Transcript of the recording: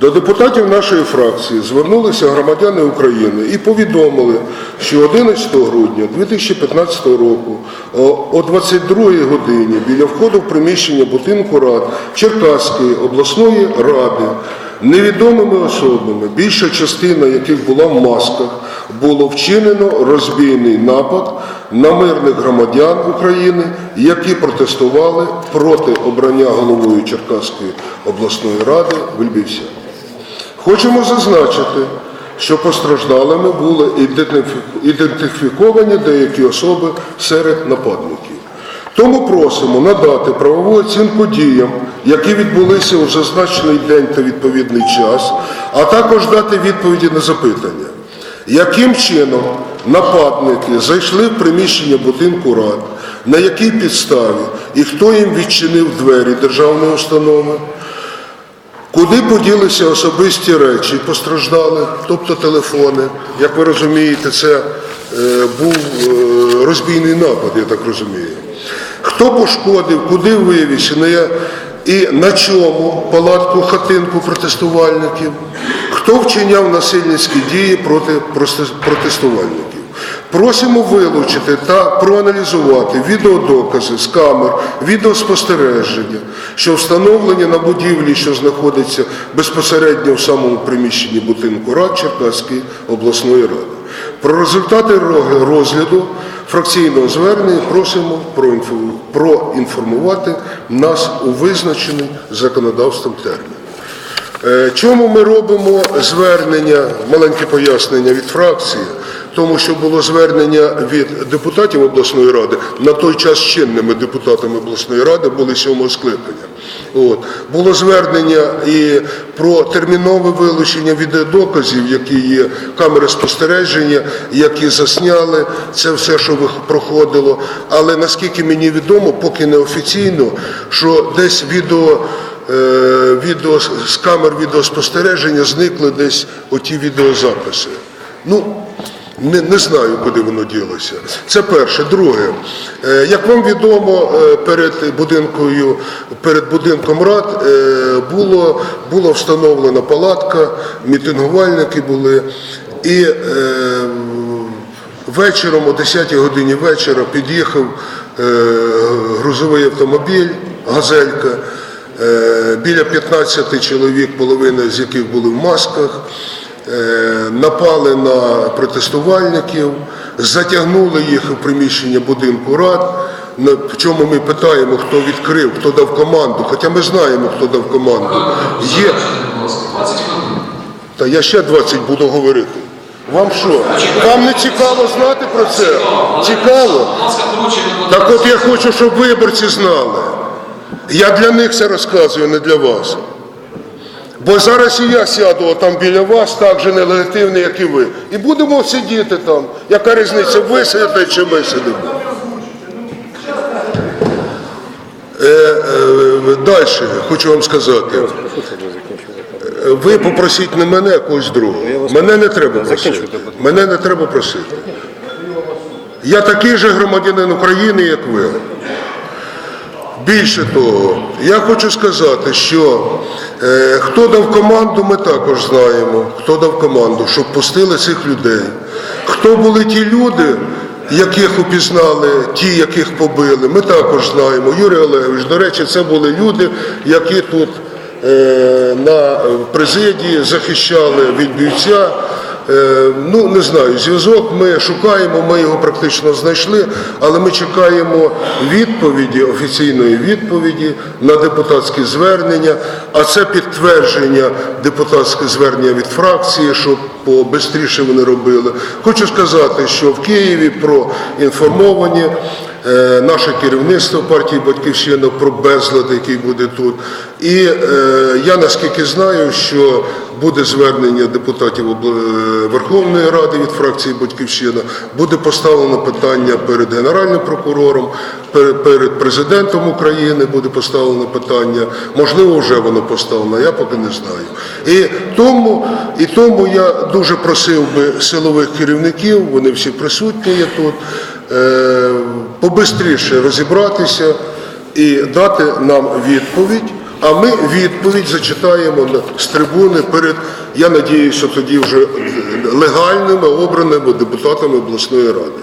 До депутатів нашої фракції звернулися громадяни України і повідомили, що 11 грудня 2015 року о- о 22 годині біля входу в приміщення будинку рад Черкаської обласної ради невідомими особами, більша частина яких була в масках, було вчинено розбійний напад на мирних громадян України, які протестували проти обрання головою Черкаської обласної ради Вельбівся. Хочемо зазначити, що постраждалими були ідентифіковані деякі особи серед нападників. Тому просимо надати правову оцінку діям, які відбулися у зазначений день та відповідний час, а також дати відповіді на запитання, яким чином нападники зайшли в приміщення будинку рад, на якій підставі і хто їм відчинив двері державної установи, Куди поділися особисті речі постраждали, тобто телефони? Як ви розумієте, це е, був е, розбійний напад, я так розумію. Хто пошкодив, куди вивіз, і на я- і на чому палатку хатинку протестувальників? Хто вчиняв насильницькі дії проти протестувальників? Просимо вилучити та проаналізувати відеодокази з камер, відеоспостереження, що встановлені на будівлі, що знаходиться безпосередньо в самому приміщенні будинку рад Черкаської обласної ради. Про результати розгляду фракційного звернення просимо проінформувати нас у визначений законодавством термін. Е, Чому ми робимо звернення, маленьке пояснення від фракції, тому що було звернення від депутатів обласної ради, на той час чинними депутатами обласної ради були сьомого скликання. От. Було звернення і про термінове вилучення відеодоказів, які є камери спостереження, які засняли це все, що проходило. Але наскільки мені відомо, поки не офіційно, що десь відео е, відео з камер відеоспостереження зникли десь оті відеозаписи. Ну, не, не знаю, куди воно ділося. Це перше. Друге, е, як вам відомо, е, перед будинкою, перед будинком рад е, було, була встановлена палатка, мітингувальники були. І вечором, о 10-й годині вечора, під'їхав грузовий автомобіль, газелька. Біля 15 чоловік, половина з яких були в масках, напали на протестувальників, затягнули їх у приміщення будинку рад. В чому ми питаємо, хто відкрив, хто дав команду. Хоча ми знаємо, хто дав команду. Є. Та я ще 20 буду говорити. Вам що? Вам не цікаво знати про це? Цікаво? Так от я хочу, щоб виборці знали. Я для них це розказую, не для вас. Бо зараз і я сяду там біля вас, так же нелегітимний, як і ви. І будемо сидіти там. Яка різниця, ви сидите чи ми сидимо? Е, е, далі хочу вам сказати. Ви попросіть не мене, а когось другого. Мене не треба просити. Мене не треба просити. Я такий же громадянин України, як ви. Більше того, я хочу сказати, що е, хто дав команду, ми також знаємо, хто дав команду, щоб пустили цих людей. Хто були ті люди, яких упізнали, ті, яких побили, ми також знаємо. Юрій Олегович, до речі, це були люди, які тут е, на президії захищали від бійця. Е, Ну, не знаю, зв'язок ми шукаємо, ми його практично знайшли, але ми чекаємо відповіді, офіційної відповіді на депутатські звернення, а це підтвердження депутатське звернення від фракції, щоб побистріше вони робили. Хочу сказати, що в Києві проінформовані е, наше керівництво партії Батьківщина про безлад, який буде тут. І е, я наскільки знаю, що буде звернення депутатів Верховної Ради від фракції Батьківщина, буде поставлено питання перед Генеральним прокурором, перед президентом України буде поставлено питання. Можливо, вже воно поставлено, я поки не знаю. І тому, і тому я дуже просив би силових керівників, вони всі присутні є тут, е, побистріше розібратися і дати нам відповідь А ми відповідь зачитаємо з трибуни перед, я надіюся, тоді вже легальними обраними депутатами обласної ради.